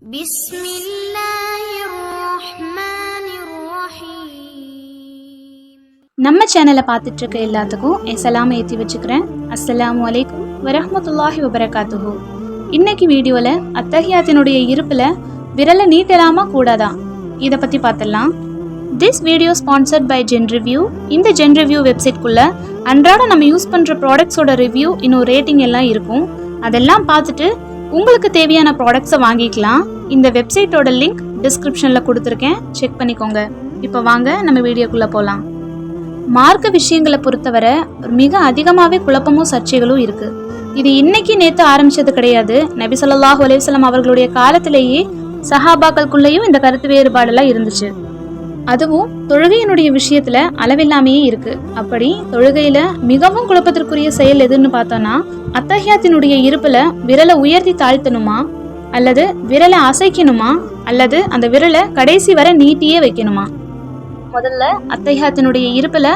بسم الله الرحمن الرحيم நம்ம சேனலை பார்த்துட்டு இருக்க எல்லாத்துக்கும் என் சலாமை ஏற்றி வச்சுக்கிறேன் அஸ்ஸலாமு அலைக்கும் வரஹ்மத்துல்லாஹி வபரகாத்துஹு இன்னைக்கு வீடியோவில் அத்தஹியாத்தினுடைய இருப்பில் விரலை நீட்டலாமா கூடாதா இதை பற்றி பார்த்துடலாம் this video sponsored by Zen Review இந்த ஜென் ரிவ்யூ வெப்சைட்குள்ளே அன்றாட நம்ம யூஸ் பண்ணுற ப்ராடக்ட்ஸோட ரிவ்யூ இன்னும் ரேட்டிங் எல்லாம் இருக்கும் அதெல்லாம் பார்த்துட்டு உங்களுக்கு தேவையான ப்ராடக்ட்ஸை வாங்கிக்கலாம். இந்த வெப்சைட்டோட லிங்க் டிஸ்கிரிப்ஷனில் கொடுத்துருக்கேன். செக் பண்ணிக்கோங்க. இப்போ வாங்க நம்ம வீடியோக்குள்ளே போகலாம் மார்க்க விஷயங்களை பொறுத்தவரை மிக அதிகமாகவே குழப்பமும் சர்ச்சைகளும் இருக்குது இது இன்னைக்கு நேற்று ஆரம்பித்தது கிடையாது. நபி ஸல்லல்லாஹு அவர்களுடைய காலத்திலேயே சஹாபாக்களுக்குள்ளேயும் இந்த கருத்து வேறுபாடெல்லாம் இருந்துச்சு. அதுவும் தொழுகையினுடைய விஷயத்துல அளவில்லாமையே இருக்கு. அப்படி தொழுகையில மிகவும் குழப்பத்திற்குரிய செயல் எதுன்னு பார்த்தோம்னா அத்தஹியாத்தினுடைய இருப்புல விரலை உயர்த்தி தாழ்த்தணுமா? அல்லது விரலை அசைக்கணுமா? அல்லது அந்த விரலை கடைசி வரை நீட்டியே வைக்கணுமா? முதல்ல அத்தைஹாத்தினுடைய இருப்புல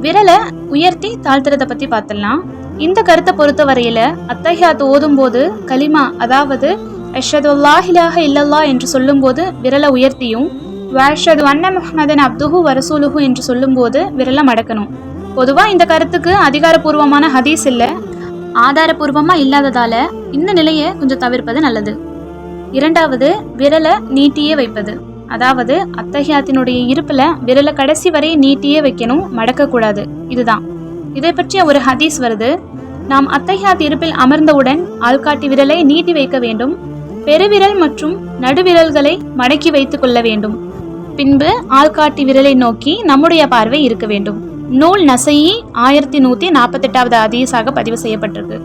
விரலை உயர்த்தி தாழ்த்துறத பத்தி பார்த்துடலாம். இந்த கருத்தை பொறுத்த வரையில அத்தைஹாத் ஓதும் போது கலிமா அதாவது அஷதுல்லாஹிலாக இல்லல்லா என்று சொல்லும்போது விரலை உயர்த்தியும் வாஷது அன்ன முஹம்மதன் அப்துஹு வரசூலுஹு என்று சொல்லும்போது விரலை மடக்கணும். பொதுவாக இந்த கருத்துக்கு அதிகாரப்பூர்வமான ஹதீஸ் இல்லை. ஆதாரபூர்வமாக இல்லாததால இந்த நிலையை கொஞ்சம் தவிர்ப்பது நல்லது. இரண்டாவது விரலை நீட்டியே வைப்பது. அதாவது அத்தகையாத்தினுடைய இருப்பில் விரலை கடைசி வரை நீட்டியே வைக்கணும் மடக்கக்கூடாது. இதுதான். இதை பற்றிய ஒரு ஹதீஸ் வருது. நாம் அத்தகையாத் இருப்பில் அமர்ந்தவுடன் ஆள்காட்டி விரலை நீட்டி வைக்க வேண்டும். பெருவிரல் மற்றும் நடுவிரல்களை மடக்கி வைத்துக் கொள்ள வேண்டும். பின்பு ஆள்காட்டி விரலை நோக்கி நம்முடைய பார்வை இருக்க வேண்டும். நூல் நசையி ஆயிரத்தி நூத்தி நாற்பத்தெட்டாவது ஹதீஸாக பதிவு செய்யப்பட்டிருக்கு.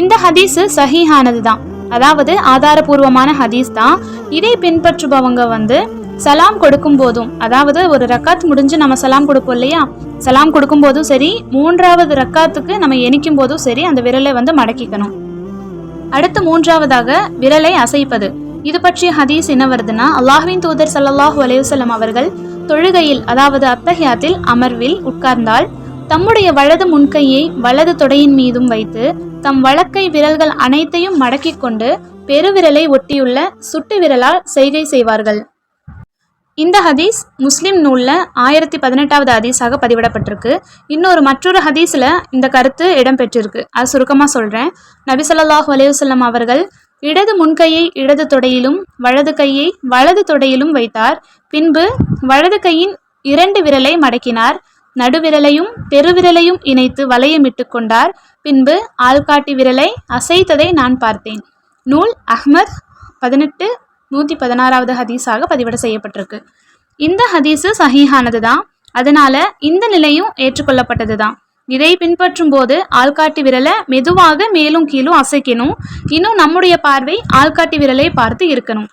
இந்த ஹதீஸ் சஹீஹானது தான் அதாவது ஆதாரபூர்வமான ஹதீஸ் தான் இதை பின்பற்றுபவங்க வந்து சலாம் கொடுக்கும் போதும் அதாவது ஒரு ரக்காத் முடிஞ்சு நம்ம சலாம் கொடுப்போம் இல்லையா? சலாம் கொடுக்கும் போதும் சரி மூன்றாவது ரக்காத்துக்கு நம்ம எணிக்கும் போதும் சரி அந்த விரலை வந்து மடக்கிக்கணும். அடுத்து மூன்றாவதாக விரலை அசைப்பது. இது பற்றிய ஹதீஸ் என்ன வருதுன்னா அல்லாஹுவின் தூதர் சல்லாஹூ அலையுசல்லம் அவர்கள் தொழுகையில் அதாவது அத்தஹியாத்தில் அமர்வில் உட்கார்ந்தால் தம்முடைய வலது முன்கையை வலது தொடையின் மீதும் வைத்து தம் வழக்கை விரல்கள் அனைத்தையும் மடக்கிக் கொண்டு பெருவிரலை ஒட்டியுள்ள சுட்டு விரலால் செய்கை செய்வார்கள். இந்த ஹதீஸ் முஸ்லிம் நூலில் ஆயிரத்தி பதினெட்டாவது ஹதீஸாக பதிவிடப்பட்டிருக்கு. இன்னொரு மற்றொரு ஹதீஸில் இந்த கருத்து இடம்பெற்றிருக்கு. அது சுருக்கமாக சொல்கிறேன் நபி ஸல்லல்லாஹு அவர்கள் இடது முன்கையை இடது தொடையிலும் வலது கையை வலது தொடையிலும் வைத்தார். பின்பு வலது கையின் இரண்டு விரலை மடக்கினார். நடுவிரலையும் பெருவிரலையும் இணைத்து வளையமிட்டு கொண்டார். பின்பு ஆள்காட்டி விரலை அசைத்ததை நான் பார்த்தேன். நூல் அஹ்மத் பதினெட்டு நூற்றி பதினாறாவது ஹதீஸாக பதிவிட செய்யப்பட்டிருக்கு. இந்த ஹதீஸு சஹீஹானது தான் அதனால இந்த நிலையும் ஏற்றுக்கொள்ளப்பட்டது தான் இதை பின்பற்றும் போது ஆள்காட்டி விரலை மெதுவாக மேலும் கீழும் அசைக்கணும். இன்னும் நம்முடைய பார்வை ஆள்காட்டி விரலை பார்த்து இருக்கணும்.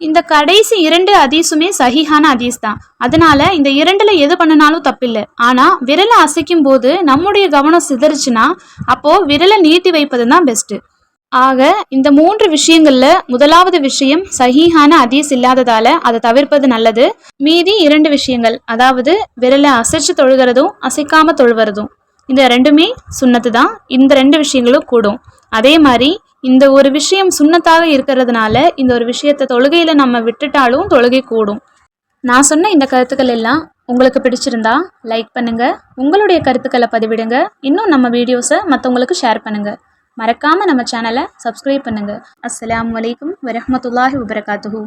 இந்த கடைசி இரண்டு அதீஸுமே சகிஹான அதீஸ் தான். அதனால இந்த இரண்டுல எது பண்ணினாலும் தப்பில்லை. ஆனா விரலை அசைக்கும் போது நம்முடைய கவனம் சிதறுச்சுன்னா அப்போ விரலை நீட்டி வைப்பது தான் பெஸ்ட்டு ஆக இந்த மூன்று விஷயங்கள்ல முதலாவது விஷயம் சகிஹான அதீஸ் இல்லாததால அதை தவிர்ப்பது நல்லது. மீதி இரண்டு விஷயங்கள் அதாவது விரலை அசைச்சு தொழுகிறதும் அசைக்காம தொழுவதும். இந்த ரெண்டுமே சுன்னத்து தான். இந்த ரெண்டு விஷயங்களும் கூடும். அதே மாதிரி இந்த ஒரு விஷயம் சுன்னத்தாக இருக்கிறதுனால இந்த ஒரு விஷயத்த தொழுகையில நம்ம விட்டுட்டாலும் தொழுகை கூடும். நான் சொன்ன இந்த கருத்துக்கள் எல்லாம் உங்களுக்கு பிடிச்சிருந்தா லைக் பண்ணுங்க. உங்களுடைய கருத்துக்களை பதிவிடுங்க. இன்னும் நம்ம வீடியோஸை மற்றவங்களுக்கு ஷேர் பண்ணுங்க. மறக்காமல் நம்ம சேனலை சப்ஸ்கிரைப் பண்ணுங்கள் அஸ்லாம் வலைக்கம் வரமத்துல்லாஹி வபரகாத்துஹூ.